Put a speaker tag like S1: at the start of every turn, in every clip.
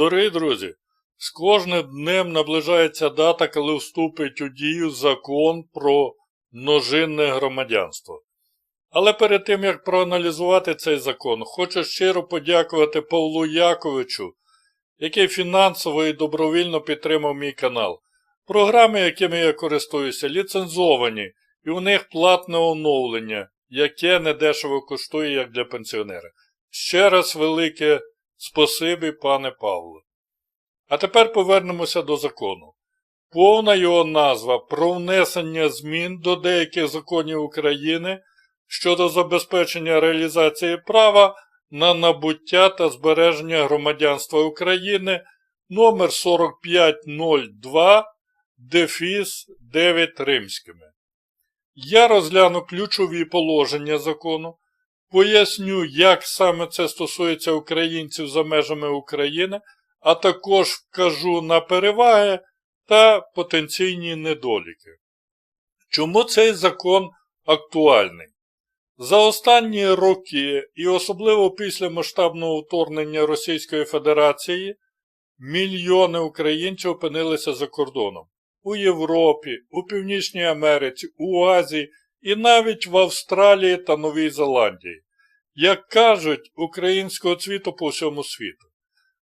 S1: Дорогі друзі, з кожним днем наближається дата, коли вступить у дію закон про множинне громадянство. Але перед тим, як проаналізувати цей закон, хочу щиро подякувати Павлу Яковичу, який фінансово і добровільно підтримав мій канал. Програми, якими я користуюся, ліцензовані, і у них платне оновлення, яке недешево коштує як для пенсіонера. Ще раз велике спасибі, пане Павло. А тепер повернемося до закону. Повна його назва про внесення змін до деяких законів України щодо забезпечення реалізації права на набуття та збереження громадянства України номер 4502 Дефіс 9 римськими. Я розгляну ключові положення закону, поясню, як саме це стосується українців за межами України, а також вкажу на переваги та потенційні недоліки. Чому цей закон актуальний? За останні роки, і особливо після масштабного вторгнення Російської Федерації, мільйони українців опинилися за кордоном у Європі, у Північній Америці, у Азії і навіть в Австралії та Новій Зеландії. Як кажуть, українського цвіту по всьому світу.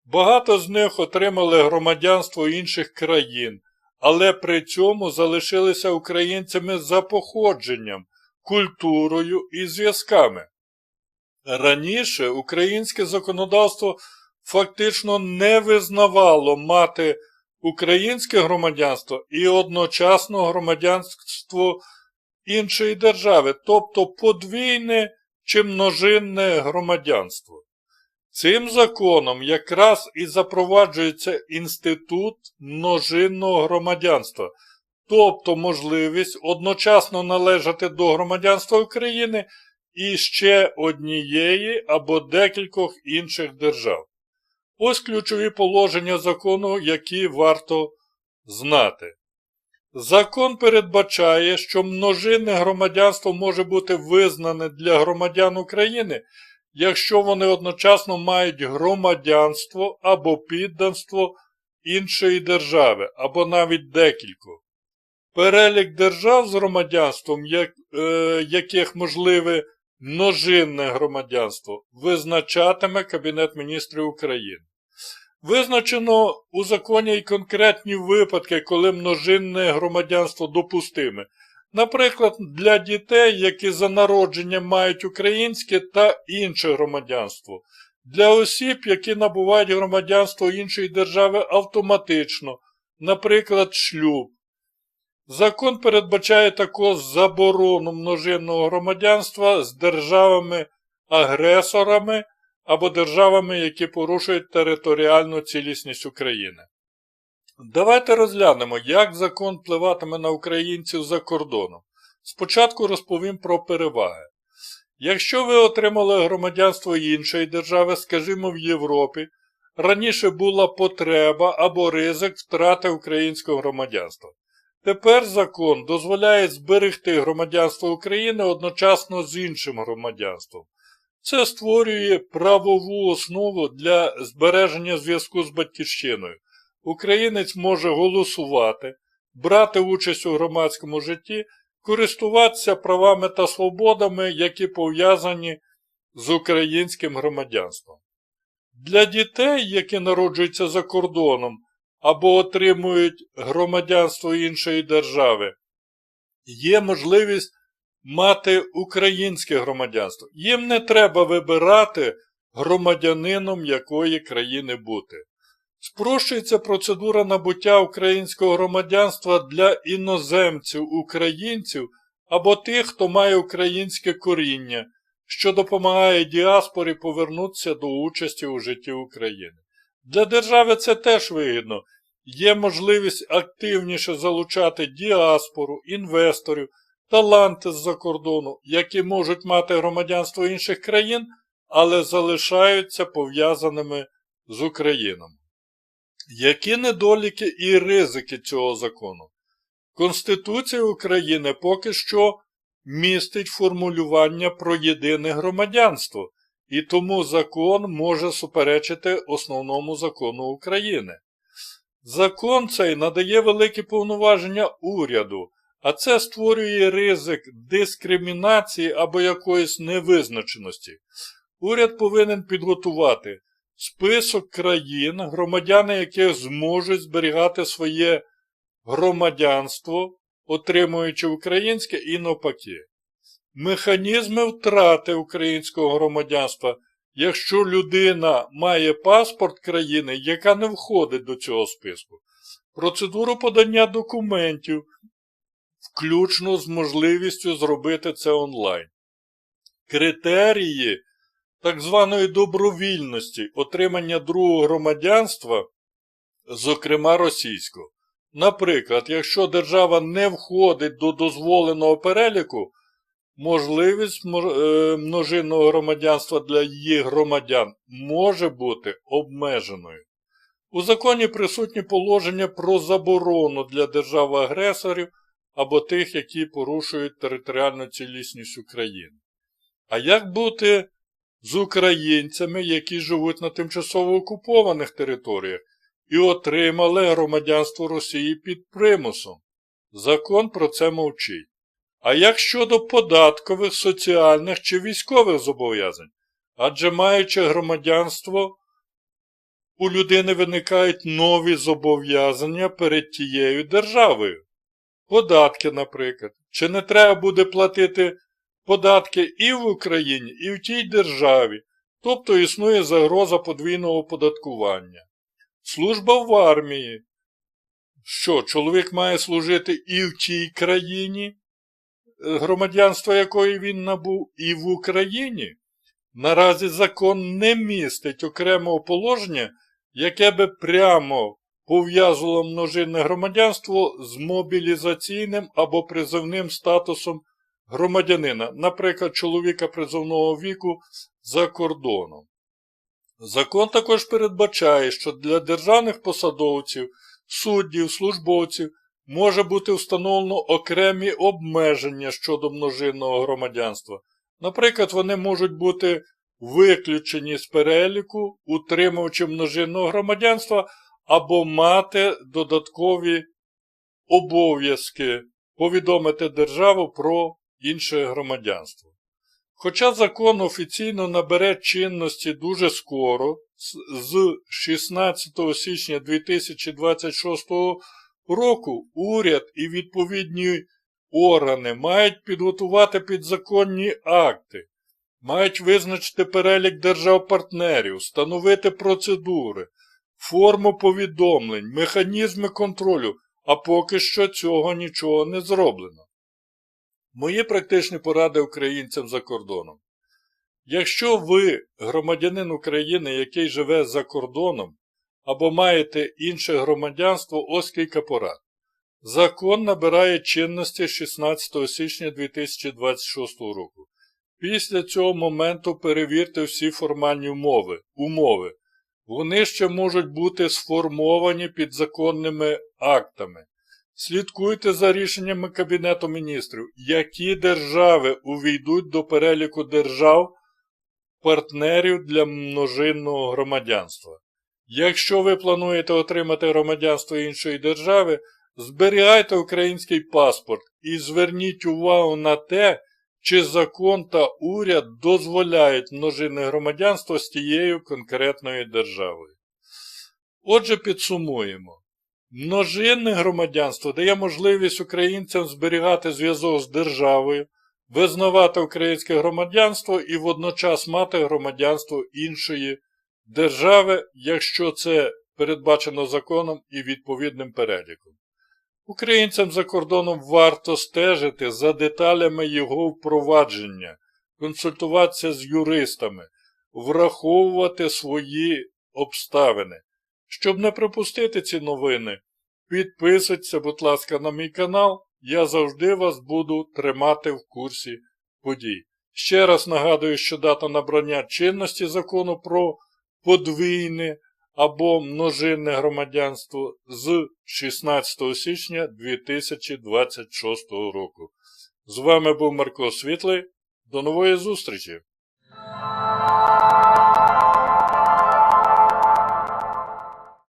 S1: Багато з них отримали громадянство інших країн, але при цьому залишилися українцями за походженням, культурою і зв'язками. Раніше українське законодавство фактично не визнавало мати українське громадянство і одночасно громадянство іншої держави, тобто подвійне чи множинне громадянство. Цим законом якраз і запроваджується інститут множинного громадянства, тобто можливість одночасно належати до громадянства України і ще однієї або декількох інших держав. Ось ключові положення закону, які варто знати. Закон передбачає, що множинне громадянство може бути визнане для громадян України, якщо вони одночасно мають громадянство або підданство іншої держави, або навіть декілько. Перелік держав з громадянством, як, е, яких можливе множинне громадянство, визначатиме Кабінет міністрів України. Визначено у законі й конкретні випадки, коли множинне громадянство допустиме. Наприклад, для дітей, які за народженням мають українське та інше громадянство, для осіб, які набувають громадянство іншої держави автоматично, наприклад, шлюб. Закон передбачає також заборону множинного громадянства з державами-агресорами або державами, які порушують територіальну цілісність України. Давайте розглянемо, як закон впливатиме на українців за кордоном. Спочатку розповім про переваги. Якщо ви отримали громадянство іншої держави, скажімо, в Європі, раніше була потреба або ризик втрати українського громадянства. Тепер закон дозволяє зберегти громадянство України одночасно з іншим громадянством. Це створює правову основу для збереження зв'язку з батьківщиною. Українець може голосувати, брати участь у громадському житті, користуватися правами та свободами, які пов'язані з українським громадянством. Для дітей, які народжуються за кордоном або отримують громадянство іншої держави, є можливість мати українське громадянство. Їм не треба вибирати громадянином якої країни бути. Спрощується процедура набуття українського громадянства для іноземців, українців або тих, хто має українське коріння, що допомагає діаспорі повернутися до участі у житті України. Для держави це теж вигідно. Є можливість активніше залучати діаспору, інвесторів, таланти з-за кордону, які можуть мати громадянство інших країн, але залишаються пов'язаними з Україною. Які недоліки і ризики цього закону? Конституція України поки що містить формулювання про єдине громадянство, і тому закон може суперечити основному закону України. Закон цей надає великі повноваження уряду, а це створює ризик дискримінації або якоїсь невизначеності. Уряд повинен підготувати список країн, громадяни яких зможуть зберігати своє громадянство, отримуючи українське і навпаки. Механізми втрати українського громадянства, якщо людина має паспорт країни, яка не входить до цього списку, процедуру подання документів, включно з можливістю зробити це онлайн. Критерії так званої добровільності отримання другого громадянства, зокрема російського. Наприклад, якщо держава не входить до дозволеного переліку, можливість е, множинного громадянства для її громадян може бути обмеженою. У законі присутні положення про заборону для держав-агресорів або тих, які порушують територіальну цілісність України. А як бути з українцями, які живуть на тимчасово окупованих територіях і отримали громадянство Росії під примусом? Закон про це мовчить. А як щодо податкових, соціальних чи військових зобов'язань? Адже маючи громадянство, у людини виникають нові зобов'язання перед тією державою. Податки, наприклад. Чи не треба буде платити податки і в Україні, і в тій державі, тобто існує загроза подвійного оподаткування. Служба в армії. Що, чоловік має служити і в тій країні, громадянство якої він набув, і в Україні. Наразі закон не містить окремого положення, яке би прямо пов'язувало множинне громадянство з мобілізаційним або призовним статусом громадянина, наприклад, чоловіка призовного віку за кордоном. Закон також передбачає, що для державних посадовців, суддів, службовців може бути встановлено окремі обмеження щодо множинного громадянства. Наприклад, вони можуть бути виключені з переліку, утримувачі множинного громадянства або мати додаткові обов'язки повідомити державу про інше громадянство. Хоча закон офіційно набере чинності дуже скоро, з 16 січня 2026 року, уряд і відповідні органи мають підготувати підзаконні акти, мають визначити перелік держав-партнерів, встановити процедури, форму повідомлень, механізми контролю, а поки що цього нічого не зроблено. Мої практичні поради українцям за кордоном. Якщо ви громадянин України, який живе за кордоном, або маєте інше громадянство, ось кілька порад. Закон набирає чинності 16 січня 2026 року. Після цього моменту перевірте всі формальні умови. умови. Вони ще можуть бути сформовані підзаконними актами. Слідкуйте за рішеннями Кабінету міністрів, які держави увійдуть до переліку держав партнерів для множинного громадянства. Якщо ви плануєте отримати громадянство іншої держави, зберігайте український паспорт і зверніть увагу на те, чи закон та уряд дозволяють множинне громадянство з тією конкретною державою. Отже, підсумуємо. Множинне громадянство дає можливість українцям зберігати зв'язок з державою, визнавати українське громадянство і водночас мати громадянство іншої держави, якщо це передбачено законом і відповідним переліком. Українцям за кордоном варто стежити за деталями його впровадження, консультуватися з юристами, враховувати свої обставини. Щоб не пропустити ці новини, підписуйтесь, будь ласка, на мій канал, я завжди вас буду тримати в курсі подій. Ще раз нагадую, що дата набрання чинності закону про подвійне або множинне громадянство з 16 січня 2026 року. З вами був Марко Світлий. До нової зустрічі!